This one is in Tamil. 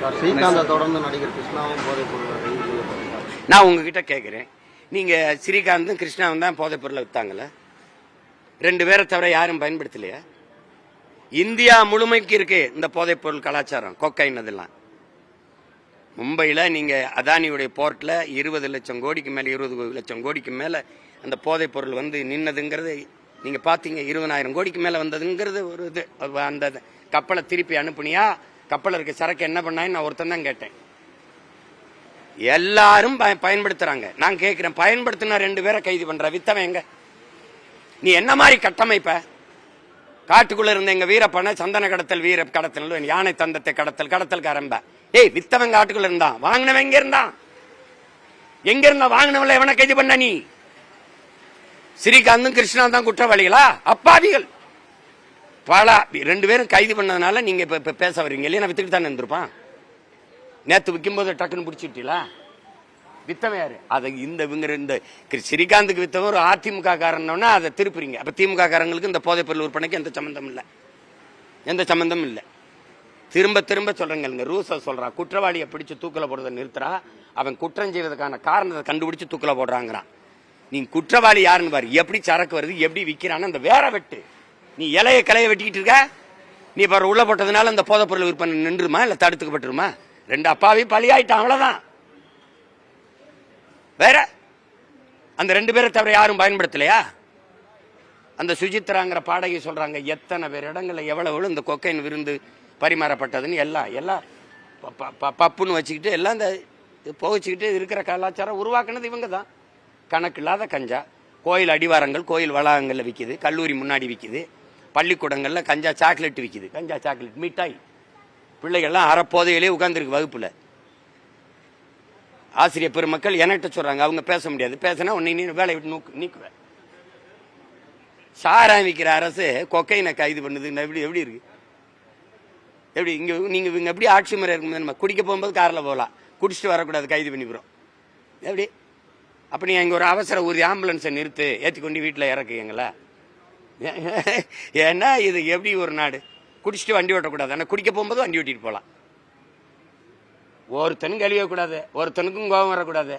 ஸ்ரீகாந்தை தொடர்ந்து நடிகர் கிருஷ்ணாவும் போதைப் பொருள் நான் உங்ககிட்ட கேட்குறேன் நீங்கள் ஸ்ரீகாந்தும் கிருஷ்ணாவும் தான் போதைப் பொருளை வித்தாங்கல்ல? ரெண்டு பேரை தவிர யாரும் பயன்படுத்தலையா? இந்தியா முழுமைக்கு இருக்கு இந்த போதைப் பொருள் கலாச்சாரம் கொக்கைன் அதெல்லாம். மும்பையில் நீங்கள் அதானியுடைய போர்ட்டில் இருபது லட்சம் கோடிக்கு மேலே இருபது லட்சம் கோடிக்கு மேலே அந்த போதைப் பொருள் வந்து நின்னதுங்கிறது நீங்கள் பார்த்தீங்க இருபதாயிரம் கோடிக்கு மேலே வந்ததுங்கிறது ஒரு இது. அந்த கப்பலை திருப்பி அனுப்புனியா? கப்பல் இருக்க சரக்கு என்ன பண்ணாங்க நான் ஒருத்தன் தான் கேட்டேன். எல்லாரும் பய- பயன்படுத்துறாங்க. நான் கேட்கிறேன் பயன்படுத்தினா ரெண்டு பேரை கைது பண்ற வித்தவன் எங்க? நீ என்ன மாதிரி கட்டமைப்ப? காட்டுக்குள்ள இருந்த எங்க வீரப்பனை சந்தன கடத்தல் வீர கடத்தல் யானை தந்தத்தை கடத்தல் கடத்தல் கரம்ப ஏய் வித்தவன் காட்டுக்குள்ள இருந்தான். வாங்கினவன் எங்க இருந்தான். எங்க இருந்தா வாங்கினவங்கள எவனை கைது பண்ண நீ? ஸ்ரீகாந்தும் கிருஷ்ணா தான் குற்றவாளிகளா? அப்பாவிகள். பல ரெண்டு பேரும் கைது பண்ணதுனால நீங்க இப்ப பேச வர்றீங்க இல்லையா நான் வித்துட்டு தானே இருந்திருப்பான். நேத்து விற்கும்போது டக்குன்னு பிடிச்சிட்டீங்களா? வித்தவன் யாரு? அதை இந்த இவங்க இந்த ஸ்ரீகாந்துக்கு வித்தவன் ஒரு அதிமுக காரன்னா அதை திருப்புறீங்க. அப்ப திமுக காரங்களுக்கு இந்த போதைப் பொருள் விற்பனைக்கு எந்த சம்மந்தம் இல்லை. எந்த சம்மந்தமும் இல்லை. திரும்ப திரும்ப சொல்றேங்க ரூச சொல்கிறான் குற்றவாளியை பிடிச்சு தூக்கில போடுறதை நிறுத்துறா. அவன் குற்றம் செய்வதற்கான காரணத்தை கண்டுபிடிச்சு தூக்கில போடுறாங்கிறான். நீ குற்றவாளி யாருன்னு பாரு. எப்படி சரக்கு வருது? எப்படி விற்கிறான்னு அந்த வேற வெட்டு. நீ இலையை கிளைய வெட்டிக்கிட்டு இருக்க? நீ இப்போ உள்ள போட்டதுனால அந்த போதைப் பொருள் விற்பனை நின்றுமா இல்லை தடுத்துக்கப்பட்டுருமா? ரெண்டு அப்பாவி பலியாயிட்டான் அவ்வளோதான் வேற? அந்த ரெண்டு பேரை தவிர யாரும் பயன்படுத்தலையா? அந்த சுஜித்ராங்கிற பாடகி சொல்கிறாங்க எத்தனை பேர் இடங்களில் எவ்வளவு இந்த கொக்கைன் விருந்து பரிமாறப்பட்டதுன்னு எல்லாம் எல்லாம் ப- ப- ப- பப்புன்னு வச்சுக்கிட்டு எல்லாம் இந்த இது புகைச்சிக்கிட்டு இருக்கிற கலாச்சாரம் உருவாக்குனது இவங்க தான் கணக்கில்லாத கஞ்சா. கோயில் அடிவாரங்கள் கோயில் வளாகங்களில் விற்கிது கல்லூரி முன்னாடி விற்கிது பள்ளிக்கூடங்களில் கஞ்சா சாக்லேட் விற்கிது கஞ்சா சாக்லேட் மிட்டாய். பிள்ளைகள்லாம் அறப்போதையிலே உட்காந்துருக்கு வகுப்பில். ஆசிரியர் பெருமக்கள் என்கிட்ட சொல்கிறாங்க அவங்க பேச முடியாது. பேசினா உன்னை நீ வேலை விட்டு நூக்கு நீக்குவேன் சாராயம் விற்கிற அரசு கொக்கையினை கைது பண்ணுது. எப்படி எப்படி இருக்கு? எப்படி இங்கே நீங்கள் இவங்க எப்படி ஆட்சி முறை இருக்கும் நம்ம குடிக்க போகும்போது காரில் போகலாம். குடிச்சிட்டு வரக்கூடாது கைது பண்ணிக்கிறோம். எப்படி? அப்படி இங்கே ஒரு அவசர ஒரு ஆம்புலன்ஸை நிறுத்து. ஏற்றி கொண்டு வீட்டில் இறக்குங்களா ஏன்னா இது? எப்படி ஒரு நாடு? குடிச்சிட்டு வண்டி ஓட்டக்கூடாது. ஆனால் குடிக்க போகும்போது வண்டி ஓட்டிட்டு போகலாம் ஒருத்தனும் கழியக்கூடாது ஒருத்தனுக்கும் கோபம் வரக்கூடாது.